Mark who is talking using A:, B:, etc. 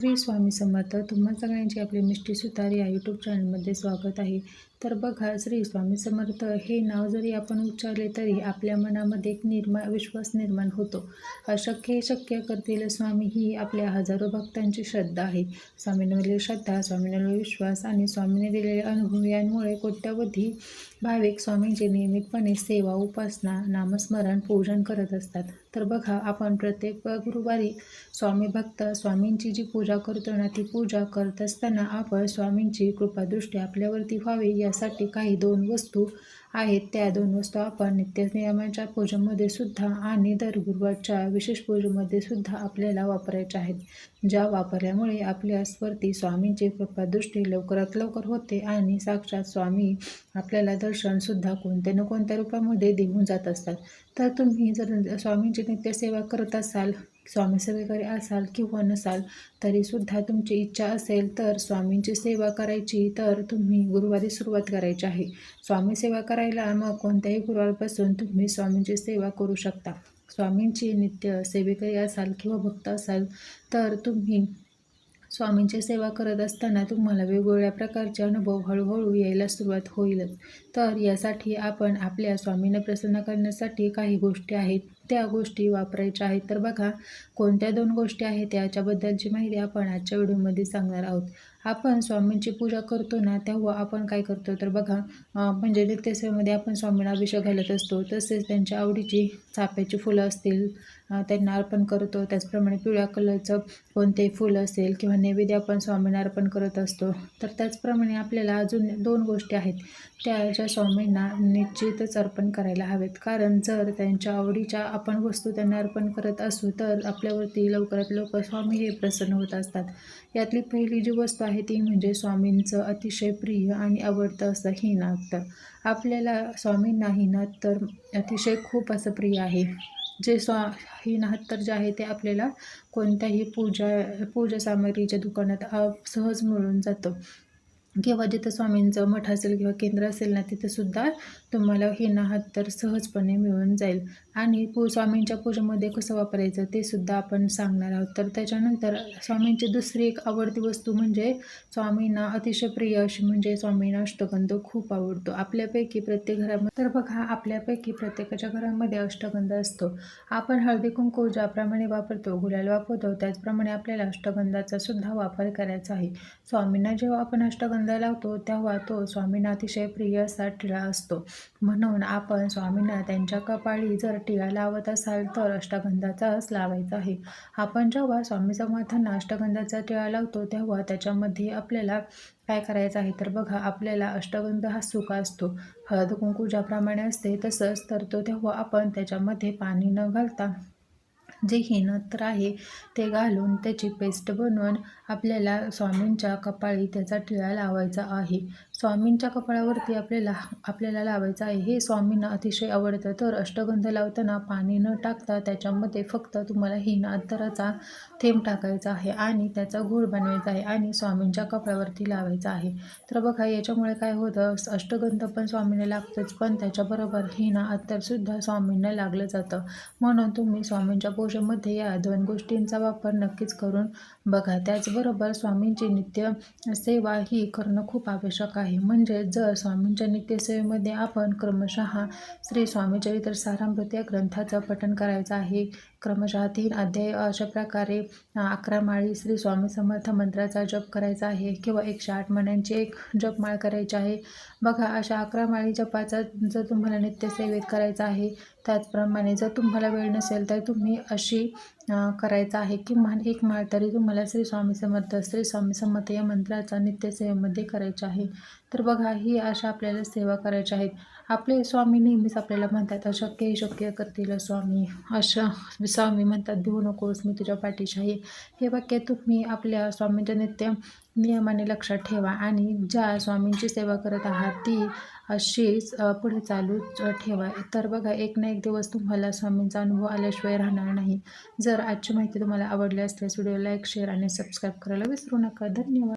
A: श्री स्वामी समर्थ. तुम्हा सगळ्यांची आपली मिष्टी सुतार या यूट्यूब चॅनलमध्ये स्वागत आहे. तर बघा श्री स्वामी समर्थ हे नाव जरी आपण उच्चारले तरी आपल्या मनामध्ये एक निर्मा विश्वास निर्माण होतो. अशक्य हे शक्य करतील स्वामी ही आपल्या हजारो भक्तांची श्रद्धा आहे. स्वामींवरील श्रद्धा स्वामींवरील विश्वास आणि स्वामीने दिलेले अनुभव यांमुळे कोट्यावधी भाविक स्वामींची नियमितपणे सेवा उपासना नामस्मरण पूजन करत असतात. तर बघा आपण प्रत्येक गुरुवारी स्वामी भक्त स्वामींची जी पूजा करतो ना ती पूजा करत असताना आपण स्वामींची कृपादृष्टी आपल्यावरती व्हावी या यासाठी काही दोन वस्तू आहेत. त्या दोन वस्तू आपण नित्य नियमांच्या पूजेमध्ये सुद्धा आणि दर गुरुवारच्या विशेष पूजेमध्ये सुद्धा आपल्याला वापरायच्या आहेत. ज्या वापरल्यामुळे आपल्या स्वरती स्वामींची कृपादृष्टी लवकरात लवकर होते आणि साक्षात स्वामी आपल्याला दर्शनसुद्धा कोणत्या ना कोणत्या रूपामध्ये देऊन जात असतात. तर तुम्ही जर स्वामींची नित्यसेवा करत असाल स्वामी सेवेकरी असाल किंवा नसाल तरीसुद्धा तुमची इच्छा असेल तर स्वामींची सेवा करायची तर तुम्ही गुरुवारी सुरुवात करायची आहे. स्वामी सेवा करायला मग कोणत्याही गुरुवारपासून तुम्ही स्वामींची सेवा करू शकता. स्वामींची नित्य सेवेकरी असाल किंवा भक्त असाल तर तुम्ही स्वामींची सेवा करत असताना तुम्हाला वेगवेगळ्या प्रकारचे अनुभव हळूहळू यायला सुरुवात होईलच. तर यासाठी आपण आपल्या स्वामींना प्रसन्न करण्यासाठी काही गोष्टी आहेत. त्या गोष्टी वापरायच्या आहेत. तर बघा कोणत्या दोन गोष्टी आहेत त्याच्याबद्दलची माहिती आपण आजच्या व्हिडिओमध्ये सांगणार आहोत. आपण स्वामींची पूजा करतो ना तेव्हा आपण काय करतो? तर बघा म्हणजे नित्यसेवेमध्ये आपण स्वामींना अभिषेक घालत असतो. तसेच त्यांच्या आवडीची चाफ्याची फुलं असतील त्यांना अर्पण करतो. त्याचप्रमाणे पिवळ्या कलरचं कोणतेही फुलं असेल किंवा नैवेद्य आपण स्वामींना अर्पण करत असतो. तर त्याचप्रमाणे आपल्याला अजून दोन गोष्टी आहेत. त्या ज्या स्वामींना निश्चितच अर्पण करायला हवेत. कारण जर त्यांच्या आवडीच्या आपण वस्तू त्यांना अर्पण करत असू तर आपल्यावरती लवकरात लवकर स्वामी हे प्रसन्न होत असतात. यातली पहिली जी वस्तू आहे ती म्हणजे स्वामींचं अतिशय प्रिय आणि आवडतं असं ही आपल्याला स्वामींना ही तर अतिशय खूप असं प्रिय आहे. जे स्वा ही नाहत्तर जे आहे ते आपल्याला कोणत्याही पूजा पूजा सामग्रीच्या दुकानात सहज मिळून जातं. किंवा जिथं स्वामींचं मठ असेल किंवा केंद्र असेल ना तिथंसुद्धा तुम्हाला हे नाहात तर सहजपणे मिळून जाईल. आणि पू स्वामींच्या पूजेमध्ये कसं वापरायचं ते सुद्धा आपण सांगणार आहोत. तर त्याच्यानंतर स्वामींची दुसरी एक आवडती वस्तू म्हणजे स्वामींना अतिशय प्रिय अशी म्हणजे स्वामींना अष्टगंध खूप आवडतो. आपल्यापैकी प्रत्येक घरामध्ये तर बघा आपल्यापैकी प्रत्येकाच्या घरामध्ये अष्टगंध असतो. आपण हळदी कुंकू ज्याप्रमाणे वापरतो गुलाल वापरतो त्याचप्रमाणे आपल्याला अष्टगंधाचा सुद्धा वापर करायचा आहे. स्वामींना जेव्हा आपण अष्टगंध गंध लावतो तेव्हा तो स्वामींना अतिशय प्रिय असा टिळा असतो. म्हणून आपण स्वामींना त्यांच्या कपाळी जर टिळा लावत असाल तर अष्टगंधाचाच लावायचा आहे. आपण जेव्हा स्वामी समर्थांना अष्टगंधाचा टिळा लावतो तेव्हा त्याच्यामध्ये आपल्याला काय करायचं आहे तर बघा आपल्याला अष्टगंध हा सुका असतो. हळद कुंकू ज्याप्रमाणे असते तसंच तर तो तेव्हा आपण त्याच्यामध्ये पाणी न घालता जे हेनत्र आहे ते घालून त्याची पेस्ट बनवून आपल्याला स्वामींच्या कपाळी त्याचा टिळा लावायचा आहे. स्वामींच्या कपाळावरती आपल्याला आपल्याला लावायचं आहे. हे स्वामींना अतिशय आवडतं. तर अष्टगंध लावताना पाणी न टाकता त्याच्यामध्ये फक्त तुम्हाला हिन अत्तराचा थेंब टाकायचा आहे आणि त्याचा घोळ बनवायचा आहे आणि स्वामींच्या कपाळावरती लावायचा आहे. तर बघा याच्यामुळे काय होतं? अष्टगंध पण स्वामींना लागतंच पण त्याच्याबरोबर हिना अत्तरसुद्धा स्वामींना लागलं जातं. म्हणून तुम्ही स्वामींच्या पूजेमध्ये या दोन गोष्टींचा वापर नक्कीच करून बघा. त्याचबरोबर स्वामींची नित्य सेवा ही करणं खूप आवश्यक आहे. म्हणजे जर स्वामींच्या नित्यसेवेमध्ये आपण क्रमशः श्री स्वामीचरित्र सारामृत या ग्रंथाचं पठण करायचं आहे. क्रमशः तीन अध्याय अशा प्रकारे अकरा माळी श्री स्वामी समर्थ मंत्राचा जप करायचा आहे किंवा एकशे आठ मण्यांची एक जपमाळ करायची आहे. बघा अशा अकरा माळी जपाचा जर तुम्हाला नित्यसेवेत करायचा आहे त्याचप्रमाणे जर तुम्हाला वेळ नसेल तर तुम्ही अशी करायचं आहे किमान एक माळ तरी तुम्हाला श्री स्वामी समर्थ श्री स्वामी समर्थ या मंत्राचा नित्यसेवेमध्ये करायचा आहे. तर बघा ही अशा आपल्याला सेवा करायच्या आहेत आपले स्वामी नेहमीच आपल्याला म्हणतात अशक्य शक्य करतील स्वामी. अशा स्वामी म्हणतात भिवू नकोस मी तुझ्या पाठीशी आहे. हे वाक्य तुम्ही आपल्या स्वामींच्या नित्य नियमाने लक्षात ठेवा आणि ज्या स्वामींची सेवा करत आहात ती अशीच पुढे चालू ठेवा. तर बघा एक ना एक दिवस तुम्हाला स्वामींचा अनुभव आल्याशिवाय राहणार नाही. जर आजची माहिती तुम्हाला आवडली असल्यास व्हिडिओ लाईक शेअर आणि सबस्क्राईब करायला विसरू नका. धन्यवाद.